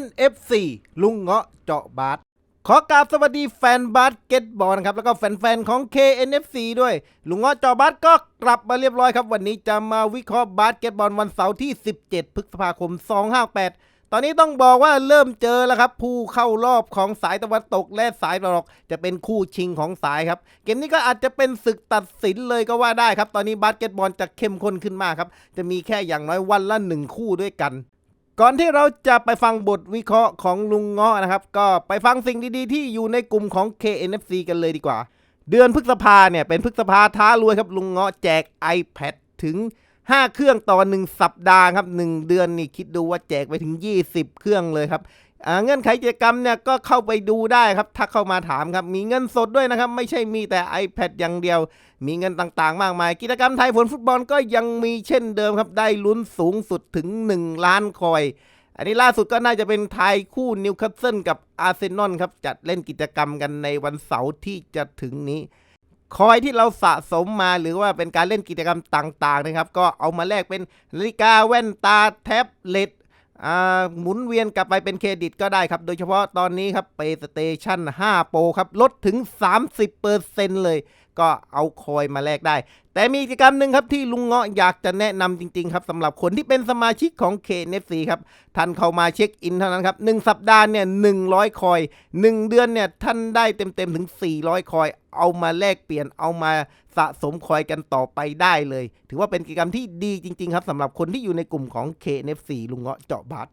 NFC ลุงเงาะเจาะบาสขอกราบสวัสดีแฟนบาสเกตบอลนะครับ แล้วก็แฟนๆ ของ KNFC ด้วย ลุงเงาะเจาะบาสก็กลับมาเรียบร้อยครับ วันนี้จะมาวิเคราะห์บาสเกตบอลวันเสาร์ที่ 17 พฤษภาคม 258 ตอนนี้ต้องบอกว่าเริ่มเจอแล้วครับ ผู้เข้ารอบของสายตะวันตกและสายตะวันออกจะเป็นคู่ชิงของสายครับ เกมนี้ก็อาจจะเป็นศึกตัดสินเลยก็ว่าได้ครับ ตอนนี้บาสเกตบอลจะเข้มข้นขึ้นมากครับจะมีแค่อย่างน้อยวันละหนึ่งคู่ด้วยกัน ก่อนที่เราจะไปฟังบทวิเคราะห์ของลุงเงาะนะครับ ก็ไปฟังสิ่งดีๆ ที่อยู่ในกลุ่มของ KNFC กันเลยดีกว่า เดือนพฤษภาเนี่ยเป็นพฤษภาท้ารวยครับลุงเงาะแจก iPad ถึง 5 เครื่องต่อ 1 สัปดาห์ครับ 1 เดือนนี่คิดดูว่าแจกไปถึง 20 เครื่องเลยครับ เงื่อนไขกิจกรรมเนี่ยก็เข้าไปดูได้ครับถ้าเข้ามาถามครับ มีเงินสดด้วยนะครับ ไม่ใช่มีแต่ iPad อย่างเดียว มีเงินต่างๆ มากมาย กิจกรรมไทยผลฟุตบอลก็ยังมีเช่นเดิมครับ ได้ลุ้นสูงสุดถึง 1 ล้านคอย อันนี้ล่าสุดก็น่าจะเป็นไทยคู่นิวคาสเซิลกับอาร์เซนอลครับ จัดเล่นกิจกรรมกันในวันเสาร์ที่จะถึงนี้ คอยที่เราสะสมมาหรือว่าเป็นการเล่นกิจกรรมต่างๆนะครับ ก็เอามาแลกเป็นนาฬิกาแว่นตาแท็บเล็ต หมุนเวียนกลับไปเป็นเครดิตก็ได้ครับ โดยเฉพาะตอนนี้ครับ PlayStation 5 Pro ครับ ลดถึง 30%เลย ก็เอาคอยมาแลกได้ แต่มีกิจกรรมหนึ่งครับที่ลุงเงาะอยากจะแนะนำจริง ๆ ครับสำหรับคนที่เป็นสมาชิกของ KNFC ครับท่านเข้ามาเช็คอินเท่านั้นครับ1สัปดาห์เนี่ย100คอย1เดือนเนี่ยท่านได้เต็มๆถึง 400 คอย เอามาแลกเปลี่ยนเอามาสะสมคอยกันต่อไปได้เลย ถือว่าเป็นกิจกรรมที่ดีจริง ๆ ครับสำหรับคนที่อยู่ในกลุ่มของ KNFC ลุงเงาะเจาะบาส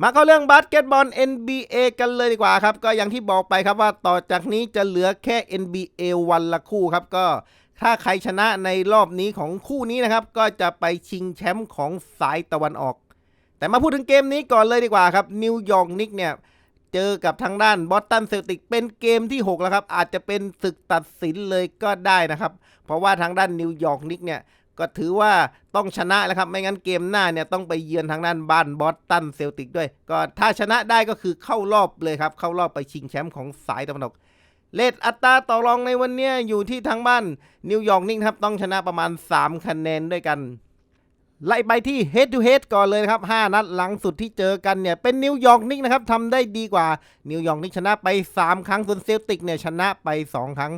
มาเข้าเรื่องบาสเกตบอล NBA กันเลยดีกว่าครับ ก็อย่างที่บอกไปครับว่าต่อจากนี้จะเหลือแค่ NBA วันละคู่ครับ ก็ถ้าใครชนะในรอบนี้ของคู่นี้นะครับ ก็จะไปชิงแชมป์ของสายตะวันออก แต่มาพูดถึงเกมนี้ก่อนเลยดีกว่าครับนิวยอร์กนิกเนี่ยเจอกับทางด้านบอสตันเซลติกเป็นเกมที่ 6 แล้วครับ อาจจะเป็นศึกตัดสินเลยก็ได้นะครับ เพราะว่าทางด้านนิวยอร์กนิกเนี่ย ก็ถือว่าต้องชนะแล้วครับ ไม่งั้นเกมหน้าเนี่ยต้องไปเยือนทางด้านบ้านบอสตันเซลติกด้วย ก็ถ้าชนะได้ก็คือเข้ารอบเลยครับ เข้ารอบไปชิงแชมป์ของสายตะวันออกเลทอัตราต่อรองในวันนี้อยู่ที่ทางบ้านนิวยอร์กนิกครับต้องชนะประมาณ 3 คะแนนด้วยกัน ไล่ไปที่ head to head ก่อนเลยครับ 5 นัดหลังสุดที่เจอกันเนี่ย เป็นนิวยอร์กนิกนะครับทำได้ดีกว่านิวยอร์กนิกชนะไป 3 ครั้งส่วนเซลติกเนี่ยชนะไป 2 ครั้ง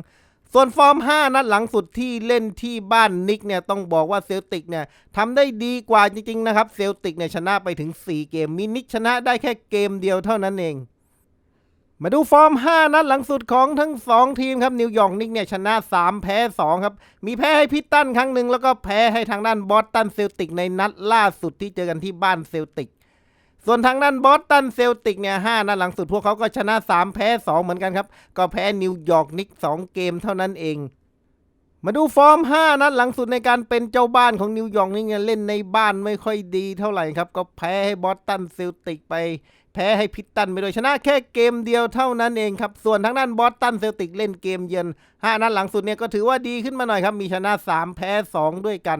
ส่วนฟอร์ม 5 นัดหลังสุดที่เล่นที่บ้านนิกเนี่ยต้องบอกว่าเซลติกเนี่ยทำได้ดีกว่าจริงๆนะครับเซลติกเนี่ยชนะไปถึง 4 เกมมีนิกชนะได้แค่เกมเดียวเท่านั้นเองมาดูฟอร์ม 5 นัดหลังสุดของทั้ง 2 ทีมครับ นิวยอร์กนิกเนี่ยชนะ 3 แพ้ 2 ครับ มีแพ้ให้พิตตันครั้งหนึ่งแล้วก็แพ้ให้ทางด้านบอสตันเซลติกในนัดล่าสุดที่เจอกันที่บ้านเซลติก ส่วนทางด้านบอสตันเซลติกเนี่ย5นัดหลังสุดพวกเขาก็ชนะ 3 แพ้ 2 เหมือนกันครับ ก็แพ้นิวยอร์กนิก2เกมเท่านั้นเอง มาดูฟอร์ม 5 นัดหลังสุดในการเป็นเจ้าบ้านของนิวยอร์กนิกเนี่ยเล่นในบ้านไม่ค่อยดีเท่าไหร่ครับ ก็แพ้ให้บอสตันเซลติกไปแพ้ให้พิตตันไปโดยชนะแค่เกมเดียวเท่านั้นเองครับ ส่วนทางด้านบอสตันเซลติกเล่นเกมเยือน5นัดหลังสุดเนี่ยก็ถือว่าดีขึ้นมาหน่อยครับมีชนะ 3 แพ้ 2 ด้วยกัน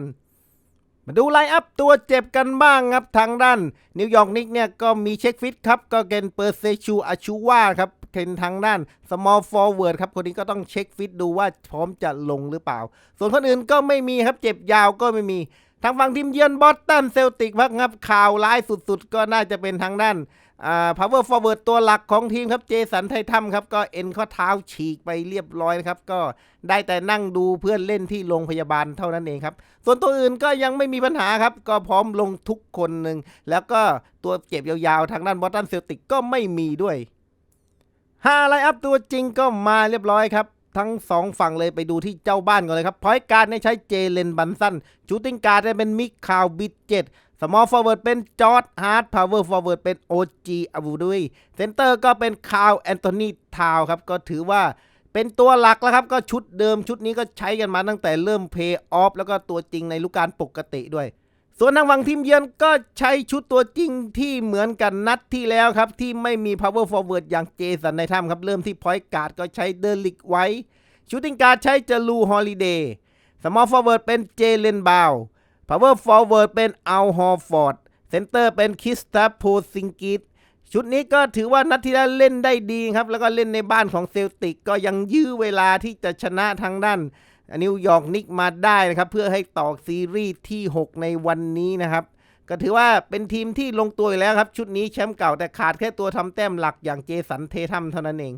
มาดูไลน์อัพตัวเจ็บกันบ้างครับ ทางด้านนิวยอร์กนิกเนี่ยก็มีเช็คฟิตครับ ก็เกนเปอร์เซชูอาชูวาครับเทนทางด้าน small forward ครับ คนนี้ก็ต้องเช็คฟิตดูว่าพร้อมจะลงหรือเปล่า ส่วนคนอื่นก็ไม่มีครับเจ็บยาวก็ไม่มี ทางฝั่งทีมเยือนบอสตันเซลติกพักครับข่าวร้ายสุดๆ ก็น่าจะเป็นทางด้าน อ่า power forward ตัวหลักของทีมครับเจสันไททัมครับก็เอ็นข้อเท้าฉีกไปเรียบร้อยนะครับ ก็ได้แต่นั่งดูเพื่อนเล่นที่โรงพยาบาลเท่านั้นเองครับ ส่วนตัวอื่นก็ยังไม่มีปัญหาครับ ก็พร้อมลงทุกคนหนึ่ง แล้วก็ตัวเจ็บยาวๆ ทางด้านบอสตันเซลติกก็ไม่มีด้วยห้าไลน์อัพตัวจริงก็มาเรียบร้อยครับ ทั้งสองฝั่งเลยไปดูที่เจ้าบ้านก่อนเลยครับพอยการดเนี่ยใช้เจเลนบันสันชูติงการ์ดเป็นมิกคาวบิดเจ็ดสมอลฟอร์เวิร์ดเป็นจอร์ดฮาร์ดพาวเวอร์ฟอร์เวิร์ดเป็นโอจีอาวูดุยเซนเตอร์ก็เป็นคาวแอนโทนีทาวครับ ก็ถือว่าเป็นตัวหลักแล้วครับ ก็ชุดเดิมชุดนี้ก็ใช้กันมาตั้งแต่เริ่มเพย์ออฟแล้วก็ตัวจริงในฤดูกกาลปกติด้วย ส่วนทางฝั่งทีมเยือนก็ใช้ชุดตัวจริงที่เหมือนกันนัดที่แล้วครับ ที่ไม่มี power forward อย่างเจสันในถ้ำครับ เริ่มที่พอยต์การ์ดก็ใช้เดลิกไว้ชูติงการ์ดใช้จลูฮอลิเดย์สมอลฟอร์เวิร์ดเป็นเจเลนบาว power forward เป็นอัลฮอร์ฟอร์ดเซนเตอร์เป็นคิสตาโพซิงกิตชุดนี้ก็ถือว่านัดที่แล้วเล่นได้ดีครับ แล้วก็เล่นในบ้านของเซลติกก็ยังยื้อเวลาที่จะชนะทางด้าน นิวยอร์กนิกมาได้นะครับ เพื่อให้ต่อซีรีส์ที่ 6 ในวันนี้นะครับ ก็ถือว่าเป็นทีมที่ลงตัวอยู่แล้วครับ ชุดนี้แชมป์เก่าแต่ขาดแค่ตัวทำแต้มหลักอย่างเจสันเททัมเท่านั้นเอง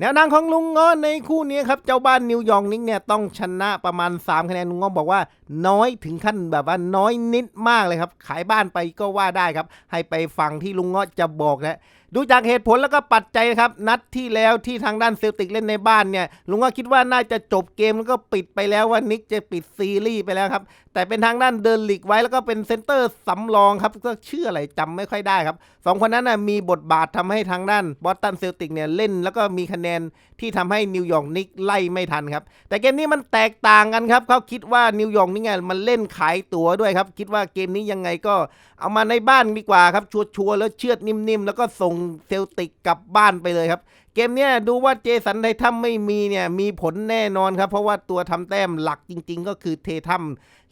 แนวทางของลุงง้อในคู่นี้ครับ เจ้าบ้านนิวยอร์กนิกเนี่ยต้องชนะประมาณ 3 คะแนนลุงง้อบอกว่า น้อยถึงขั้นแบบว่าน้อยนิดมากเลยครับ ขายบ้านไปก็ว่าได้ครับ ให้ไปฟังที่ลุงง้อจะบอกนะดูจากเหตุผลแล้วก็ปัจจัยครับ นัดที่แล้วที่ทางด้านเซลติกเล่นในบ้านเนี่ยลุงก็คิดว่าน่าจะจบเกมแล้วก็ปิดไปแล้วว่านิกจะปิดซีรีส์ไปแล้วครับ แต่เป็นทางด้านเดินหลีกไว้แล้วก็เป็นเซนเตอร์สำรองครับก็ชื่ออะไรจำไม่ค่อยได้ครับสองคนนั้นนะมีบทบาททำให้ทางด้านบอสตันเซลติกเนี่ยเล่นแล้วก็มีคะแนนที่ทำให้นิวยอร์กนิกไล่ไม่ทันครับ แต่เกมนี้มันแตกต่างกันครับเขาคิดว่านิวยอร์กนี่ไงมันเล่นขายตั๋วด้วยครับ คิดว่าเกมนี้ยังไงก็เอามาในบ้านดีกว่าครับชัวร์ๆแล้วเชือดนิ่มๆ แล้วก็ส่งเซลติกกลับบ้านไปเลยครับ เกมเนี้ยดูว่าเจสันไททัมไม่มีเนี่ยมีผลแน่นอนครับ เพราะว่าตัวทำแต้มหลักจริง ๆ ก็คือเททัม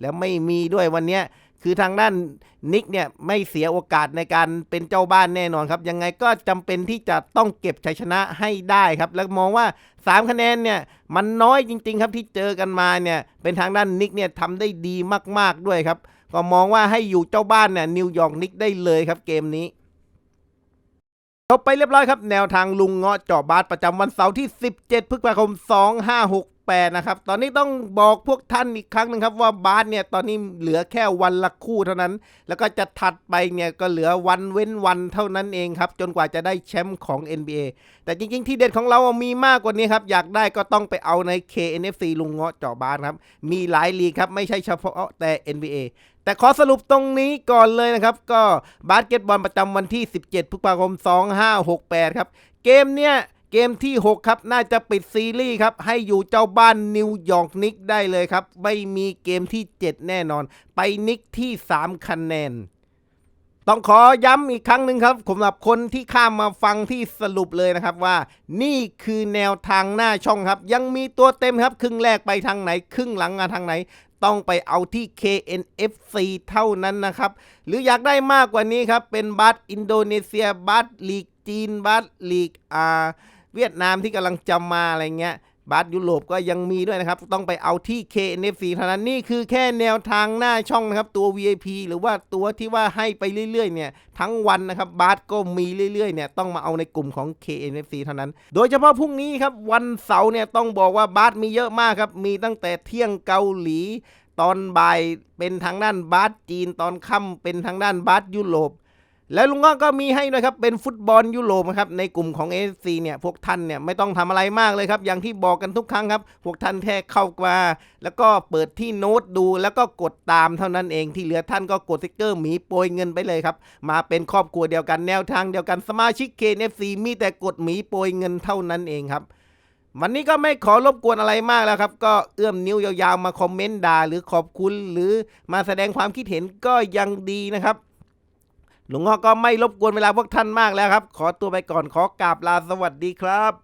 แล้วไม่มีด้วยวันเนี้ยคือทางด้านนิกเนี่ยไม่เสียโอกาสในการเป็นเจ้าบ้านแน่นอนครับ ยังไงก็จำเป็นที่จะต้องเก็บชัยชนะให้ได้ครับ แล้วมองว่า 3 คะแนนเนี่ยมันน้อยจริง ๆ ครับที่เจอกันมาเนี่ยเป็นทางด้านนิกเนี่ยทำได้ดีมาก ๆด้วยครับ ก็มองว่าให้อยู่เจ้าบ้านเนี่ยนิวยอร์กนิกได้เลยครับเกมนี้จบไปเรียบร้อยครับ แนวทางลุงเงาะเจาะบาสประจำวันเสาร์ที่ 17 พฤษภาคม 2568 นะครับ ตอนนี้ต้องบอกพวกท่านอีกครั้งหนึงครับว่าบาสเนี่ยตอนนี้เหลือแค่วันละคู่เท่านั้น แล้วก็จะถัดไปเนี่ยก็เหลือวันเว้นวันเท่านั้นเองครับ จนกว่าจะได้แชมป์ของ NBA แต่จริง ๆ ที่เด็ดของเรามีมากกว่านี้ครับ อยากได้ก็ต้องไปเอาใน KNFC ลุงเงาะเจาะบาสครับ มีหลายลีกครับไม่ใช่เฉพาะแต่ NBA แต่ขอสรุปตรงนี้ก่อนเลยนะครับ ก็บาสเกตบอลประจำวันที่ 17พฤษภาคม 2568 ครับ เกมเนี้ยเกมที่ 6 ครับ น่าจะปิดซีรีส์ครับ ให้อยู่เจ้าบ้านนิวยอร์กนิกได้เลยครับ ไม่มีเกมที่ 7 แน่นอน ไปนิกที่ 3 คะแนน ต้องขอย้ำอีกครั้งหนึ่งครับสำหรับคนที่ข้ามมาฟังที่สรุปเลยนะครับว่า นี่คือแนวทางหน้าช่องครับ ยังมีตัวเต็มครับ ครึ่งแรกไปทางไหน ครึ่งหลังมาทางไหน ต้องไปเอาที่ KNFC เท่านั้นนะครับ หรืออยากได้มากกว่านี้ครับ เป็นบัตอินโดนีเซียบัตลีกจีนบัตลีกอ่าเวียดนามที่กำลังจะมาอะไรเงี้ย บัตรยุโรปก็ยังมีด้วยนะครับ ต้องไปเอาที่ KNFC เท่านั้นนี่คือแค่แนวทางหน้าช่องนะครับ ตัว VIP หรือว่าตัวที่ว่าให้ไปเรื่อยๆเนี่ยทั้งวันนะครับบัตรก็มีเรื่อยๆเนี่ยต้องมาเอาในกลุ่มของ KNFC เท่านั้น โดยเฉพาะพรุ่งนี้ครับวันเสาร์เนี่ยต้องบอกว่าบัตรมีเยอะมากครับ มีตั้งแต่เที่ยงเกาหลีตอนบ่ายเป็นทางด้านบาสจีน ตอนค่ำเป็นทางด้านบาสยุโรป แล้วลุงง้อก็มีให้ด้วยครับเป็นฟุตบอลยุโรปนะครับในกลุ่มของ a อ c เนี่ยพวกท่านเนี่ยไม่ต้องทำอะไรมากเลยครับ อย่างที่บอกกันทุกครั้งครับ พวกท่านแค่เข้ามาแล้วก็เปิดที่โน้ตดูแล้วก็กดตามเท่านั้นเองที่เหลือท่านก็กดสติกเกอร์หมีโปรยเงินไปเลยครับ มาเป็นครอบครัวเดียวกันแนวทางเดียวกันสมาชิก KNFC มีแต่กดหมีโปรยเงินเท่านั้นเองครับวันนี้ก็ไม่ขอรบกวนอะไรมากแล้วครับ ก็เอื้อมนิ้วยาวๆมาคอมเมนต์ด่าหรือขอบคุณหรือมาแสดงความคิดเห็นก็ยังดีนะครับ ลวงงอก็ไม่รบกวนเวลาพวกท่านมากแล้วครับ ขอตัวไปก่อนขอกราบลาสวัสดีครับ